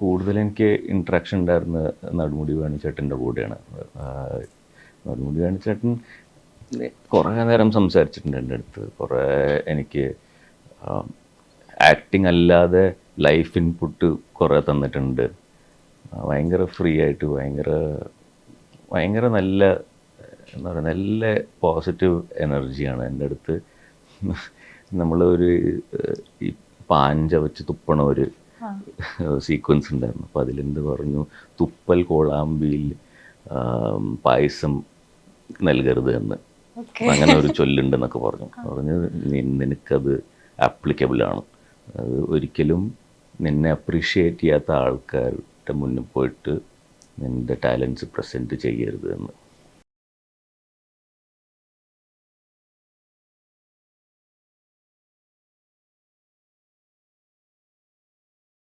കൂടുതൽ എനിക്ക് ഇൻട്രാക്ഷൻ ഉണ്ടായിരുന്ന നടുമുടി വേണുചേട്ടന്റെ കൂടെയാണ്. നടുമുടി വേണുചേട്ടൻ കുറേ നേരം സംസാരിച്ചിട്ടുണ്ട് എന്റെ അടുത്ത്. കുറേ എനിക്ക് ആക്ടിങ് അല്ലാതെ ലൈഫ് ഇൻപുട്ട് കുറേ തന്നിട്ടുണ്ട്. ഭയങ്കര ഫ്രീ ആയിട്ട് ഭയങ്കര ഭയങ്കര നല്ല എന്താ പറയുക നല്ല പോസിറ്റീവ് എനർജിയാണ് എന്റെ അടുത്ത്. നമ്മൾ ഒരു ഈ പാഞ്ച വെച്ച് തുപ്പണ ഒരു സീക്വൻസ് ഉണ്ടായിരുന്നു. അപ്പോൾ അതിലെന്ത് പറഞ്ഞു? തുപ്പൽ കോളാമ്പിയിൽ പായസം നൽകരുത് എന്ന്. അങ്ങനെ ഒരു ചൊല്ലുണ്ടെന്നൊക്കെ പറഞ്ഞു. പറഞ്ഞു "നി- നിനക്കത് ആപ്ലിക്കബിൾ ആണ്. അത് ഒരിക്കലും നിന്നെ അപ്രീഷിയേറ്റ് ചെയ്യാത്ത ആൾക്കാരുടെ മുന്നിൽ പോയിട്ട് നിന്റെ ടാലൻസ് പ്രസന്റ് ചെയ്യരുത് എന്ന്.